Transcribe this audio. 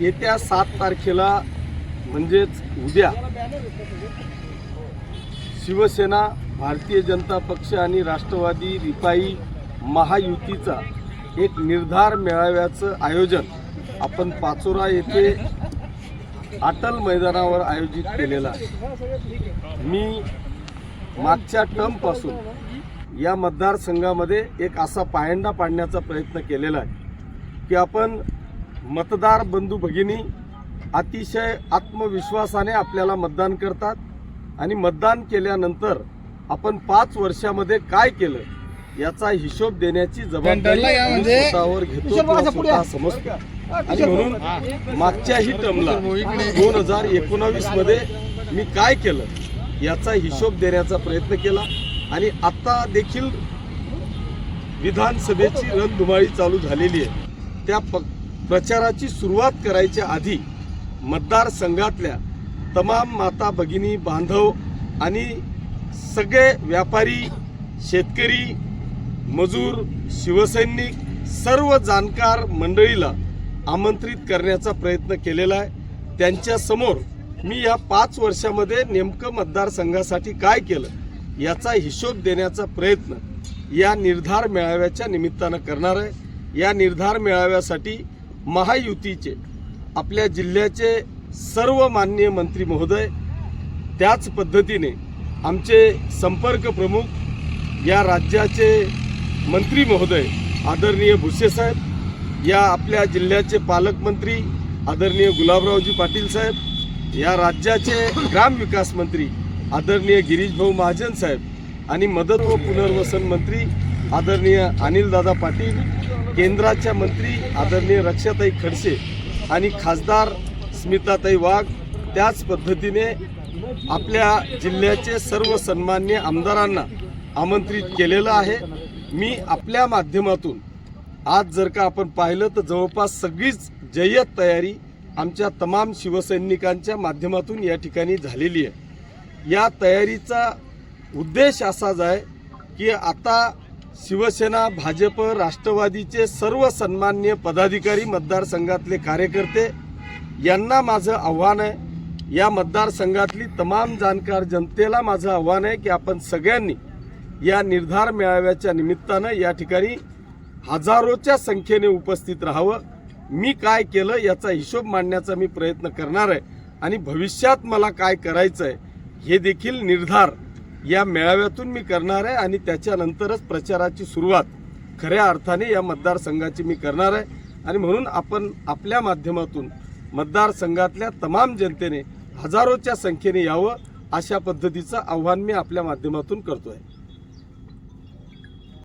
येत्या सात तारखेला म्हणजेच उद्या शिवसेना भारतीय जनता पक्ष आणि राष्ट्रवादी रिपाई महायुतीचा एक निर्धार मेळाव्याचं आयोजन आपण पाचोरा येथे अटल मैदानावर आयोजित केलेला आहे. मी मागच्या टर्मपासून या मतदारसंघामध्ये एक असा पायंडा पाडण्याचा प्रयत्न केलेला आहे की आपण मतदार बंधू भगिनी अतिशय आत्मविश्वासाने आपल्याला मतदान करतात आणि मतदान केल्यानंतर आपण पाच वर्षामध्ये काय केलं याचा हिशोब देण्याची जबाबदारी म्हणजे- स्वतःवर घेतो किंवा स्वतः समजतो. आणि म्हणून मागच्याही टर्मला दोन हजार एकोणावीसमध्ये मी काय केलं याचा हिशोब देण्याचा प्रयत्न केला आणि आता देखील विधानसभेची रणधुमाळी चालू झालेली आहे. त्या प्रचाराची सुरुवात करायच्या आधी मतदारसंघातल्या तमाम माता भगिनी बांधव आणि सगळे व्यापारी शेतकरी मजूर शिवसैनिक सर्व जाणकार मंडळीला आमंत्रित करण्याचा प्रयत्न केलेला आहे. त्यांच्यासमोर मी या पाच वर्षामध्ये नेमकं मतदारसंघासाठी काय केलं याचा हिशोब देण्याचा प्रयत्न या निर्धार मेळाव्याच्या निमित्तानं करणार आहे. या निर्धार मेळाव्यासाठी महायुतीचे आपल्या जिल्ह्याचे सर्व माननीय मंत्री महोदय त्याच पद्धतीने आमचे संपर्क प्रमुख या राज्याचे मंत्री महोदय आदरणीय भुसेसाहेब या आपल्या जिल्ह्याचे पालकमंत्री आदरणीय गुलाबरावजी पाटील साहेब या राज्याचे ग्रामविकास मंत्री आदरणीय गिरीशभाऊ महाजन साहेब आणि मदत व पुनर्वसन मंत्री आदरणीय अनिलदादा पाटील केंद्राच्या मंत्री आदरणीय रक्षाताई खडसे आणि खासदार स्मिताताई वाघ त्याच पद्धतीने आपल्या जिल्ह्याचे सर्व सन्मान्य आमदारांना आमंत्रित केलेलं आहे. मी आपल्या माध्यमातून आज जर का आपण पाहिलं तर जवळपास सगळीच जय्यत तयारी आमच्या तमाम शिवसैनिकांच्या माध्यमातून या ठिकाणी झालेली आहे. या तयारीचा उद्देश असाच आहे की आता शिवसेना भाजप राष्ट्रवादीचे सर्व सन्मान्य पदाधिकारी मतदारसंघातले कार्यकर्ते यांना माझं आव्हान आहे. या मतदारसंघातली तमाम जाणकार जनतेला माझं आव्हान आहे की आपण सगळ्यांनी या निर्धार मेळाव्याच्या निमित्तानं या ठिकाणी हजारोच्या संख्येने उपस्थित राहावं. मी काय केलं याचा हिशोब मांडण्याचा मी प्रयत्न करणार आहे. आणि भविष्यात मला काय करायचं आहे हे देखील निर्धार या मेळाव्यातून मी करणार आहे आणि त्याच्यानंतरच प्रचाराची सुरुवात खऱ्या अर्थाने या मतदारसंघाची मी करणार आहे. आणि म्हणून आपण आपल्या माध्यमातून मतदारसंघातल्या तमाम जनतेने हजारोच्या संख्येने यावं अशा पद्धतीचं आव्हान मी आपल्या माध्यमातून करतो आहे